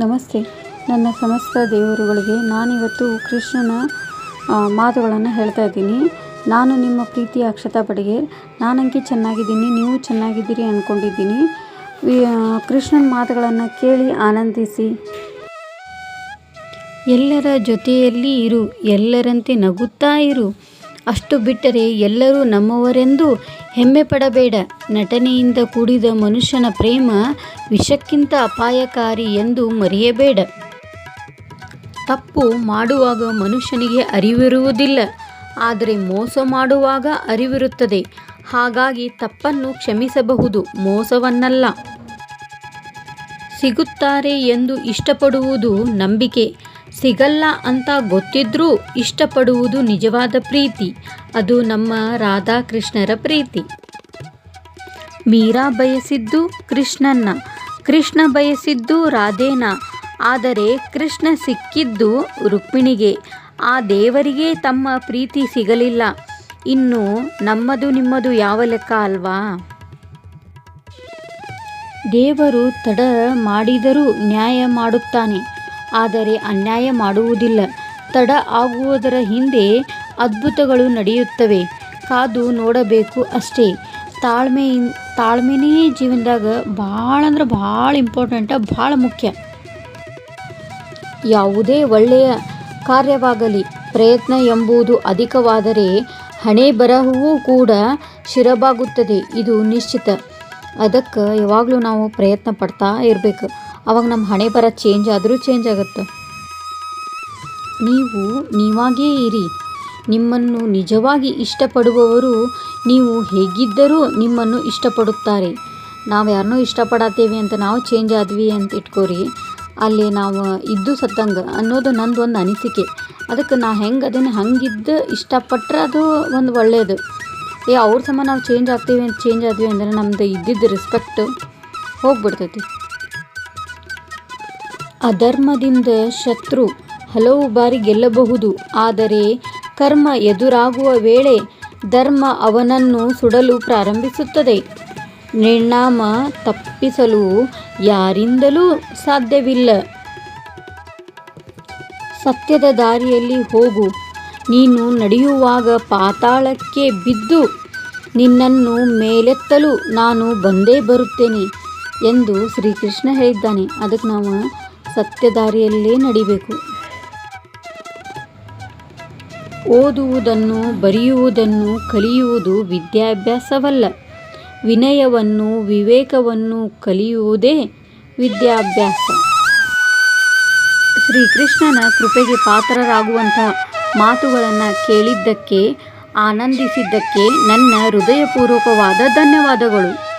ನಮಸ್ತೆ. ನನ್ನ ಸಮಸ್ತ ದೇವರುಗಳಿಗೆ ನಾನಿವತ್ತು ಕೃಷ್ಣನ ಮಾತುಗಳನ್ನು ಹೇಳ್ತಾ ಇದ್ದೀನಿ. ನಾನು ನಿಮ್ಮ ಪ್ರೀತಿಯ ಅಕ್ಷತಾ ಬಡಗೇರ್ ನಾನಂಗೆ ಚೆನ್ನಾಗಿದ್ದೀನಿ, ನೀವು ಚೆನ್ನಾಗಿದ್ದೀರಿ ಅಂದ್ಕೊಂಡಿದ್ದೀನಿ ಕೃಷ್ಣನ ಮಾತುಗಳನ್ನು ಕೇಳಿ ಆನಂದಿಸಿ. ಎಲ್ಲರ ಜೊತೆಯಲ್ಲಿ ಇರು, ಎಲ್ಲರಂತೆ ನಗುತ್ತಾ ಇರು. ಅಷ್ಟು ಬಿಟ್ಟರೆ ಎಲ್ಲರೂ ನಮ್ಮವರೆಂದು ಹೆಮ್ಮೆ ಪಡಬೇಡ ನಟನೆಯಿಂದ ಕೂಡಿದ ಮನುಷ್ಯನ ಪ್ರೇಮ ವಿಷಕ್ಕಿಂತ ಅಪಾಯಕಾರಿ ಎಂದು ಮರೆಯಬೇಡ. ತಪ್ಪು ಮಾಡುವಾಗ ಮನುಷ್ಯನಿಗೆ ಅರಿವಿರುವುದಿಲ್ಲ. ಆದರೆ ಮೋಸ ಮಾಡುವಾಗ ಅರಿವಿರುತ್ತದೆ. ಹಾಗಾಗಿ ತಪ್ಪನ್ನು ಕ್ಷಮಿಸಬಹುದು, ಮೋಸವನ್ನಲ್ಲ. ಸಿಗುತ್ತಾರೆ ಎಂದು ಇಷ್ಟಪಡುವುದು ನಂಬಿಕೆ. ಸಿಗಲ್ಲ ಅಂತ ಗೊತ್ತಿದ್ರೂ ಇಷ್ಟಪಡುವುದು ನಿಜವಾದ ಪ್ರೀತಿ. ಅದು ನಮ್ಮ ರಾಧಾಕೃಷ್ಣರ ಪ್ರೀತಿ. ಮೀರಾ ಬಯಸಿದ್ದು ಕೃಷ್ಣನ್ನ. ಕೃಷ್ಣ ಬಯಸಿದ್ದು ರಾಧೇನ. ಆದರೆ ಕೃಷ್ಣ ಸಿಕ್ಕಿದ್ದು ರುಕ್ಮಿಣಿಗೆ. ಆ ದೇವರಿಗೆ ತಮ್ಮ ಪ್ರೀತಿ ಸಿಗಲಿಲ್ಲ. ಇನ್ನು ನಮ್ಮದು ನಿಮ್ಮದು ಯಾವ ಲೆಕ್ಕ ಅಲ್ವಾ? ದೇವರು ತಡ ಮಾಡಿದರೂ ನ್ಯಾಯ ಮಾಡುತ್ತಾನೆ. ಆದರೆ ಅನ್ಯಾಯ ಮಾಡುವುದಿಲ್ಲ. ತಡ ಆಗುವುದರ ಹಿಂದೆ ಅದ್ಭುತಗಳು ನಡೆಯುತ್ತವೆ. ಕಾದು ನೋಡಬೇಕು ಅಷ್ಟೇ. ತಾಳ್ಮೆ, ತಾಳ್ಮೆನೇ ಜೀವನದಾಗ ಭಾಳ ಅಂದ್ರೆ ಭಾಳ ಇಂಪಾರ್ಟೆಂಟ ಭಾಳ ಮುಖ್ಯ. ಯಾವುದೇ ಒಳ್ಳೆಯ ಕಾರ್ಯವಾಗಲಿ, ಪ್ರಯತ್ನ ಎಂಬುದು ಅಧಿಕವಾದರೆ ಹಣೆ ಬರಹವೂ ಕೂಡ ಶಿರಬಾಗುತ್ತದೆ. ಇದು ನಿಶ್ಚಿತ. ಅದಕ್ಕೆ ಯಾವಾಗಲೂ ನಾವು ಪ್ರಯತ್ನ ಪಡ್ತಾ ಇರಬೇಕು. ಅವಾಗ ನಮ್ಮ ಹಣೆ ಬರ ಚೇಂಜ್ ಆದರೂ ಚೇಂಜ್ ಆಗುತ್ತೆ. ನೀವು ನೀವಾಗೇ ಇರಿ. ನಿಮ್ಮನ್ನು ನಿಜವಾಗಿ ಇಷ್ಟಪಡುವವರು ನೀವು ಹೇಗಿದ್ದರೂ ನಿಮ್ಮನ್ನು ಇಷ್ಟಪಡುತ್ತಾರೆ. ನಾವು ಯಾರನ್ನೂ ಇಷ್ಟಪಡತ್ತೇವೆ ಅಂತ ನಾವು ಚೇಂಜ್ ಆದ್ವಿ ಅಂತ ಇಟ್ಕೋರಿ. ಅಲ್ಲಿ ನಾವು ಇದ್ದು ಸತ್ತಂಗೆ ಅನ್ನೋದು ನಂದು ಒಂದು ಅನಿಸಿಕೆ. ಅದಕ್ಕೆ ನಾ ಹೆಂಗೆ ಅದನ್ನು ಹಂಗಿದ್ದು ಇಷ್ಟಪಟ್ಟರೆ ಅದು ಒಂದು ಒಳ್ಳೆಯದು ಏ, ಅವ್ರ ಸಮ ನಾವು ಚೇಂಜ್ ಆಗ್ತೀವಿ ಅಂತ ಚೇಂಜ್ ಆದ್ವಿ ಅಂದರೆ ನಮ್ಮದು ಇದ್ದಿದ್ದು ರೆಸ್ಪೆಕ್ಟ್ ಹೋಗ್ಬಿಡ್ತೈತಿ. ಅಧರ್ಮದಿಂದ ಶತ್ರು ಹಲವು ಬಾರಿ ಗೆಲ್ಲಬಹುದು. ಆದರೆ ಕರ್ಮ ಎದುರಾಗುವ ವೇಳೆ ಧರ್ಮ ಅವನನ್ನು ಸುಡಲು ಪ್ರಾರಂಭಿಸುತ್ತದೆ. ನಿರ್ಣಾಮ ತಪ್ಪಿಸಲು ಯಾರಿಂದಲೂ ಸಾಧ್ಯವಿಲ್ಲ. ಸತ್ಯದ ದಾರಿಯಲ್ಲಿ ಹೋಗು. ನೀನು ನಡೆಯುವಾಗ ಪಾತಾಳಕ್ಕೆ ಬಿದ್ದು ನಿನ್ನನ್ನು ಮೇಲೆತ್ತಲು ನಾನು ಬಂದೇ ಬರುತ್ತೇನೆ ಎಂದು ಶ್ರೀಕೃಷ್ಣ ಹೇಳಿದ್ದಾನೆ. ಅದಕ್ಕೆ ನಾವು ಸತ್ಯ ದಾರಿಯಲ್ಲೇ ನಡಿಬೇಕು. ಓದುವುದನ್ನು, ಬರೆಯುವುದನ್ನು, ಕಲಿಯುವುದು ವಿದ್ಯಾಭ್ಯಾಸವಲ್ಲ. ವಿನಯವನ್ನು, ವಿವೇಕವನ್ನು ಕಲಿಯುವುದೇ ವಿದ್ಯಾಭ್ಯಾಸ. ಶ್ರೀಕೃಷ್ಣನ ಕೃಪೆಗೆ ಪಾತ್ರರಾಗುವಂತಹ ಮಾತುಗಳನ್ನು ಕೇಳಿದ್ದಕ್ಕೆ, ಆನಂದಿಸಿದ್ದಕ್ಕೆ ನನ್ನ ಹೃದಯಪೂರ್ವಕವಾದ ಧನ್ಯವಾದಗಳು.